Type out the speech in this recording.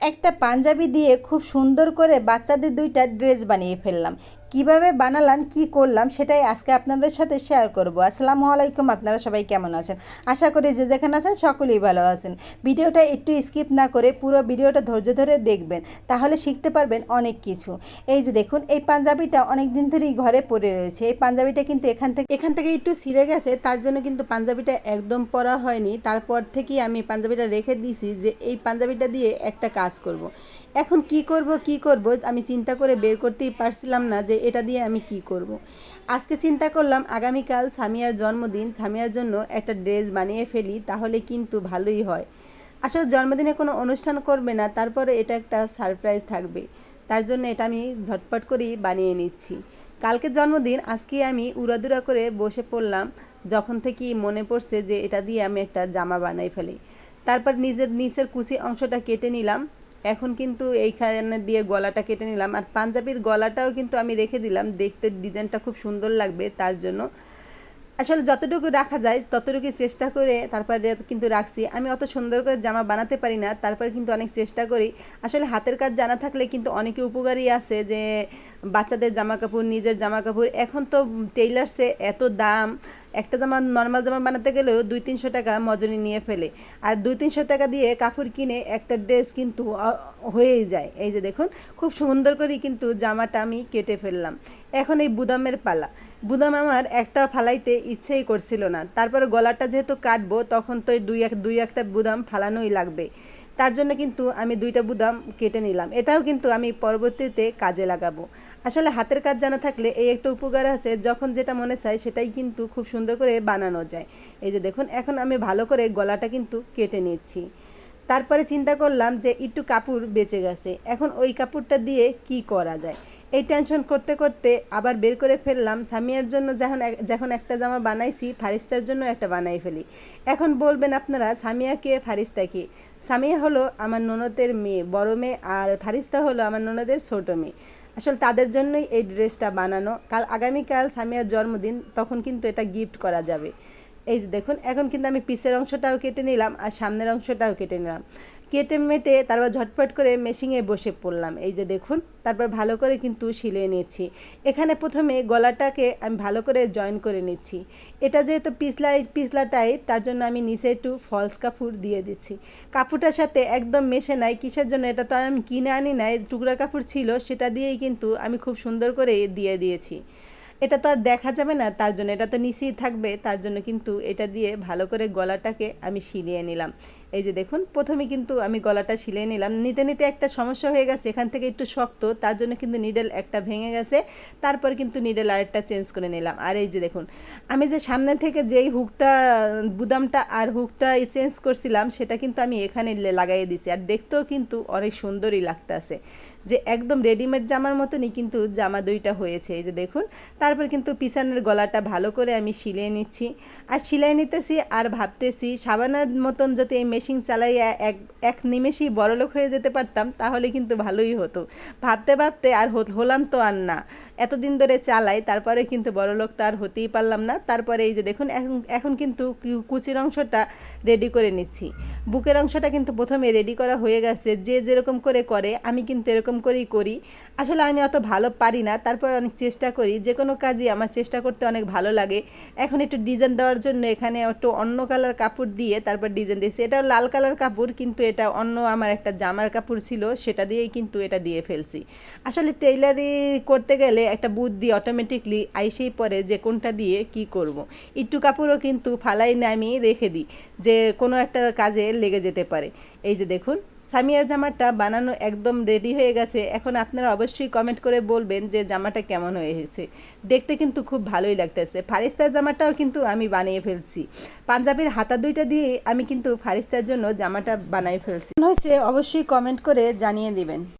একটা পাঞ্জাবি দিয়ে খুব সুন্দর করে বাচ্চাদের দুইটা ড্রেস বানিয়ে ফেললাম। কীভাবে বানালাম, কি করলাম, সেটাই আজকে আপনাদের সাথে শেয়ার করব। আসসালামু আলাইকুম, আপনারা সবাই কেমন আছেন? আশা করি যে যেখানে আছেন সকলেই ভালো আছেন। ভিডিওটা একটু স্কিপ না করে পুরো ভিডিওটা ধৈর্য ধরে দেখবেন, তাহলে শিখতে পারবেন অনেক কিছু। এই যে দেখুন, এই পাঞ্জাবিটা অনেক দিন ধরেই ঘরে পড়ে রয়েছে। এই পাঞ্জাবিটা কিন্তু এখান থেকে এখান থেকে একটু ছিঁড়ে গেছে, তার জন্য কিন্তু পাঞ্জাবিটা একদম পরা হয়নি। তারপর থেকেই আমি পাঞ্জাবিটা রেখে দিয়েছি যে এই পাঞ্জাবিটা দিয়ে একটা কাজ করব। এখন কি করব কি করব, আমি চিন্তা করে বের করতেই পারছিলাম না যে এটা দিয়ে আমি কি করব। আজকে চিন্তা করলাম আগামীকাল সামিয়ার জন্মদিন, সামিয়ার জন্য একটা ড্রেস বানিয়ে ফেলি, তাহলে কিন্তু ভালোই হয়। আসলে জন্মদিনে কোনো অনুষ্ঠান করবে না, তারপরে এটা একটা সারপ্রাইজ থাকবে। তার জন্য এটা আমি ঝটপট করেই বানিয়ে নিচ্ছি। কালকে জন্মদিন, আজকে আমি উড়াদুরা করে বসে পড়লাম, যখন থেকে মনে পড়ছে যে এটা দিয়ে আমি একটা জামা বানাই ফেলি। তারপর নিজের নিচের কুচি অংশটা কেটে নিলাম এখন কিন্তু এইখানে দিয়ে গলাটা কেটে নিলাম। আর পাঞ্জাবির গলাটাও কিন্তু আমি রেখে দিলাম। দেখতে ডিজাইনটা খুব সুন্দর লাগবে, তার জন্য। আসলে যতটুকু রাখা যায় ততটুকু চেষ্টা করে তারপরে কিন্তু রাখছি। আমি অত সুন্দর করে জামা বানাতে পারি না, তারপর কিন্তু অনেক চেষ্টা করি। আসলে হাতের কাজ জানা থাকলে কিন্তু অনেকে উপকারী আছে যে বাচ্চাদের জামা কাপড় নিজের জামা কাপড় এখন তো টেইলার্সে এত দাম, একটা জামা, নর্মাল জামা বানাতে গেলেও দুই তিনশো টাকা মজুরি নিয়ে ফেলে। আর দুই তিনশো টাকা দিয়ে কাপড় কিনে একটা ড্রেস কিন্তু হয়েই যায়। এই যে দেখুন, খুব সুন্দর করে কিন্তু জামাটা আমি কেটে ফেললাম। এখন এই বুদামের পালা। বুদাম আমার একটা ফালাইতে ইচ্ছেই করছিল না। তারপরে গলাটা যেহেতু কাটবো, তখন তো দুই এক, দুই একটা বুদাম ফালানোই লাগবে। তার জন্য কিন্তু আমি দুইটা বুদাম কেটে নিলাম। এটাও কিন্তু আমি পরবর্তীতে কাজে লাগাবো। আসলে হাতের কাজ জানা থাকলে এই একটা উপকার আছে, যখন যেটা মনে চায় সেটাই কিন্তু খুব সুন্দর করে বানানো যায়। এই যে দেখুন, এখন আমি ভালো করে গলাটা কিন্তু কেটে নিচ্ছি। তারপরে চিন্তা করলাম যে একটু কাপড় বেঁচে গেছে। এখন ওই কাপড়টা দিয়ে কি করা যায়? এই টেনশন করতে করতে আবার বের করে ফেললাম। সামিয়ার জন্য যখন যখন একটা জামা বানাইছি, ফারিস্তার জন্য একটা বানাই ফেলি। এখন বলবেন আপনারা, সামিয়া কে, ফারিস্তা কে? সামিয়া হলো আমার ননদের মেয়ে, বড় মেয়ে, আর ফারিস্তা হলো আমার ননদের ছোটো মেয়ে। আসলে তাদের জন্যই এই ড্রেসটা বানানো। কাল আগামীকাল সামিয়ার জন্মদিন, তখন কিন্তু এটা গিফট করা যাবে। এই যে দেখুন, এখন কিন্তু আমি পিসের অংশটাও কেটে নিলাম আর সামনের অংশটাও কেটে নিলাম। কেটে মেটে তারপর ঝটপট করে মেশিনে বসে পড়লাম। এই যে দেখুন, তারপর ভালো করে কিন্তু সিলিয়ে নিচ্ছি এখানে প্রথমে গলাটাকে আমি ভালো করে জয়েন করে নিচ্ছি। এটা যেহেতু পিছলা পিছলা টাইপ তার জন্য আমি নিচে একটু ফলস কাপড় দিয়ে দিচ্ছি। কাপড়টার সাথে একদম মেশে নাই, কিসের জন্য এটা তো আমি কিনে আনি নাই, টুকরা কাপড় ছিল, সেটা দিয়েই কিন্তু আমি খুব সুন্দর করে দিয়ে দিয়েছি। এটা তো আর দেখা যাবে না, তার জন্য এটা তো নিচেই থাকবে, তার জন্য কিন্তু এটা দিয়ে ভালো করে গলাটাকে আমি সিলিয়ে নিলাম। এই যে দেখুন, প্রথমে কিন্তু আমি গলাটা সিলিয়ে নিলাম। নিতে নিতে একটা সমস্যা হয়ে গেছে, এখান থেকে একটু শক্ত, তার জন্য কিন্তু নিডেল একটা ভেঙে গেছে। তারপর কিন্তু নিডেল আরেকটা চেঞ্জ করে নিলাম। আর এই যে দেখুন, আমি যে সামনে থেকে যেই হুকটা বুদামটা আর হুকটা চেঞ্জ করছিলাম, সেটা কিন্তু আমি এখানে লাগাই দিছি। আর দেখতেও কিন্তু অনেক সুন্দরই লাগতেছে। যে একদম রেডিমেড জামার মতনই কিন্তু জামা দুইটা হয়েছে। এই যে দেখুন, তারপর কিন্তু পিছনের গলাটা ভালো করে আমি সিলিয়ে নিচ্ছি। আর সিলাই নিতেছি আর ভাবতেছি, সাবানার মতন যদি এই মেশিন চালাইয়া এক এক নিমেষেই বড়লোক হয়ে যেতে পারতাম, তাহলে কিন্তু ভালোই হতো। ভাবতে ভাবতে আর হলাম তো আর না। এতদিন ধরে চালাই, তারপরে কিন্তু বড়লোক তো আর হতেই পারলাম না। তারপরে এই যে দেখুন, এখন এখন কিন্তু কুচির অংশটা রেডি করে নিচ্ছি। বুকের অংশটা কিন্তু প্রথমে রেডি করা হয়ে গেছে, যে যেরকম করে করে, আমি কিন্তু এরকম করেই করি। আসলে আমি অত ভালো পারি না, তারপর অনেক চেষ্টা করি। যে কোনো কাজই আমার চেষ্টা করতে অনেক ভালো লাগে। এখন একটু ডিজাইন দেওয়ার জন্য এখানে একটু অন্য কালার কাপড় দিয়ে তারপর ডিজাইন দিয়েছি। এটাও লাল কালার কাপড়, কিন্তু এটা অন্য আমার একটা জামার কাপড় ছিল, সেটা দিয়েই কিন্তু এটা দিয়ে ফেলছি আসলে টেইলারি করতে গেলে একটা বুদ্ধি অটোমেটিকলি আইসেই পরে যে কোনটা দিয়ে কি করব। একটু কাপড়ও কিন্তু ফালাই নামিয়ে রেখে দিই, যে কোনো একটা কাজে লেগে যেতে পারে এই যে দেখুন সামিয়ার জামাটা বানানো একদম রেডি হয়ে গেছে। এখন আপনারা অবশ্যই কমেন্ট করে বলবেন যে জামাটা কেমন হয়েছে দেখতে কিন্তু খুব ভালোই লাগতেছে। ফারিস্তার জামাটাও কিন্তু আমি বানিয়ে ফেলছি। পাঞ্জাবির হাতা দুইটা দিয়ে আমি কিন্তু ফারিস্তার জন্য জামাটা বানিয়ে ফেলছি। হয়েছে অবশ্যই কমেন্ট করে জানিয়ে দিবেন।